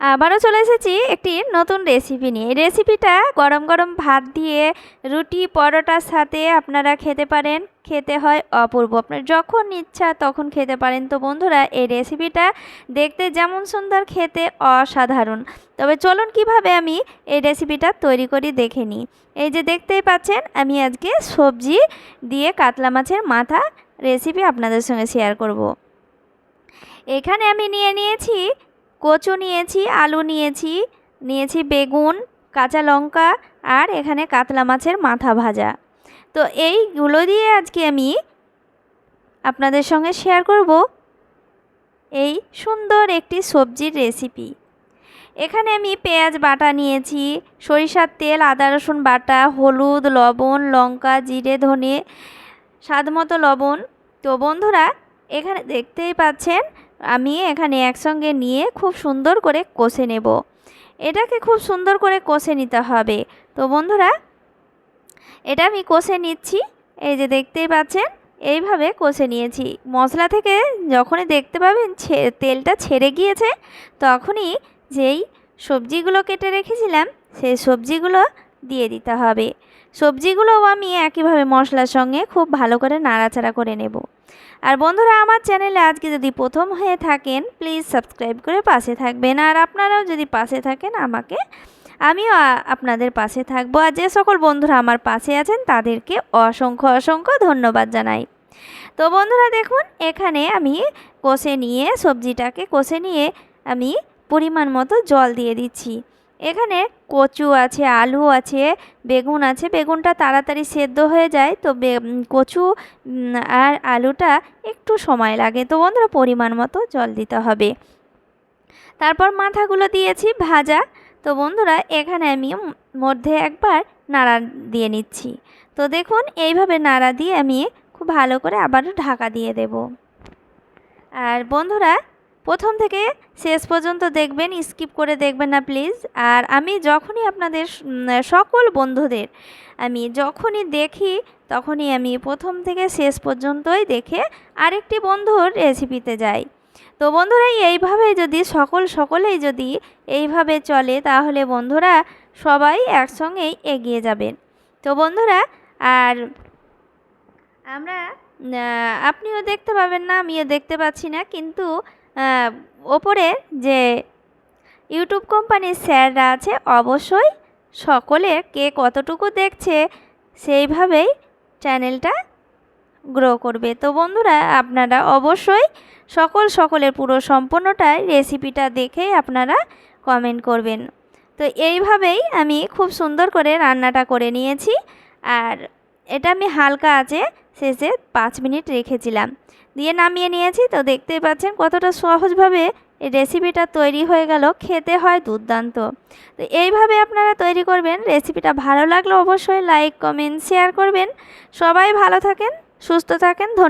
আবারও চলে এসেছি একটি নতুন রেসিপি নিয়ে। রেসিপিটা গরম গরম ভাত দিয়ে রুটি পরোটার সাথে আপনারা খেতে পারেন। খেতে হয় অপূর্ব। আপনার যখন ইচ্ছা তখন খেতে পারেন। তো বন্ধুরা, এই রেসিপিটা দেখতে যেমন সুন্দর, খেতে অসাধারণ। তবে চলুন কীভাবে আমি এই রেসিপিটা তৈরি করি দেখে নিই। এই যে দেখতেই পাচ্ছেন, আমি আজকে সবজি দিয়ে কাতলা মাছের মাথা রেসিপি আপনাদের সঙ্গে শেয়ার করব। এখানে আমি নিয়ে নিয়েছি কচু নিয়েছি, আলু নিয়েছি নিয়েছি বেগুন, কাঁচা লঙ্কা আর এখানে কাতলা মাছের মাথা ভাজা। তো এইগুলো দিয়ে আজকে আমি আপনাদের সঙ্গে শেয়ার করব এই সুন্দর একটি সবজির রেসিপি এখানে আমি পেঁয়াজ বাটা নিয়েছি, সরিষার তেল, আদা, রসুন বাটা, হলুদ, লবণ, লঙ্কা, জিরে, ধনে স্বাদ মতো লবণ। তো বন্ধুরা, এখানে দেখতেই পাচ্ছেন আমি এখানে একসঙ্গে নিয়ে খুব সুন্দর করে কষে নেব। এটাকে খুব সুন্দর করে কষে নিতে হবে। তো বন্ধুরা, এটা আমি কষে নিচ্ছি। এই যে দেখতেই পাচ্ছেন, এইভাবে কষে নিয়েছি। মশলা থেকে যখনই দেখতে পাবেন তেলটা ছেড়ে গিয়েছে, তখনই যেই সবজিগুলো কেটে রেখেছিলাম, সেই সবজিগুলো দিয়ে দিতে হবে। সবজিগুলোও আমি একইভাবে মশলার সঙ্গে খুব ভালো করে নাড়াচাড়া করে নেব। আর বন্ধুরা, আমার চ্যানেলে আজকে যদি প্রথম হয়ে থাকেন, প্লিজ সাবস্ক্রাইব করে পাশে থাকবেন। আর আপনারাও যদি পাশে থাকেন, আমাকে, আমিও আপনাদের পাশে থাকব। আর যে সকল বন্ধুরা আমার পাশে আছেন, তাদেরকে অসংখ্য অসংখ্য ধন্যবাদ জানাই। তো বন্ধুরা, দেখুন, এখানে আমি কষে নিয়ে, সবজিটাকে কষে নিয়ে আমি পরিমাণ মতো জল দিয়ে দিচ্ছি। এখানে কচু আছে, আলু আছে, বেগুন আছে। বেগুনটা তাড়াতাড়ি সেদ্ধ হয়ে যায়, তো কচু আর আলুটা একটু সময় লাগে। তো বন্ধুরা, পরিমাণ মতো জল দিতে হবে। তারপর মাথাগুলো দিয়েছি ভাজা। তো বন্ধুরা, এখানে আমি মধ্যে একবার নাড়া দিয়ে নিচ্ছি। তো দেখুন, এইভাবে নাড়া দিয়ে আমি খুব ভালো করে আবারও ঢাকা দিয়ে দেব। আর বন্ধুরা প্রথম থেকে শেষ পর্যন্ত দেখবেন, স্কিপ করে দেখবেন না প্লিজ। আর আমি যখনই আপনাদের সকল বন্ধুদের আমি যখনই দেখি, তখনই আমি প্রথম থেকে শেষ পর্যন্তই দেখে আরেকটি বন্ধুর রেসিপিতে যাই। তো বন্ধুরা, এইভাবে যদি সকল সকলেই যদি এইভাবে চলে, তাহলে বন্ধুরা সবাই একসঙ্গেই এগিয়ে যাবেন। তো বন্ধুরা, আর আমরা আপনিও দেখতে পাবেন না, আমিও দেখতে পাচ্ছি না, কিন্তু ওপরে যে ইউটিউব কোম্পানির স্যাররা আছে, অবশ্যই সকলে কে কতটুকু দেখছে, সেইভাবেই চ্যানেলটা গ্রো করবে। তো বন্ধুরা, আপনারা অবশ্যই সকল সকলের পুরো সম্পূর্ণটাই রেসিপিটা দেখেই আপনারা কমেন্ট করবেন। তো এইভাবেই আমি খুব সুন্দর করে রান্নাটা করে নিয়েছি। আর এটা আমি হালকা আছে শেষে পাঁচ মিনিট রেখেছিলাম। দিয়ে নামিয়ে নিয়েছি। তো দেখতেই পাচ্ছেন কতটা সহজভাবে রেসিপিটা তৈরি হয়ে গেল। খেতে হয় দুর্দান্ত। তো এইভাবে আপনারা তৈরি করবেন। রেসিপিটা ভালো লাগলে অবশ্যই লাইক, কমেন্ট, শেয়ার করবেন। সবাই ভালো থাকেন, সুস্থ থাকেন। ধন্যবাদ।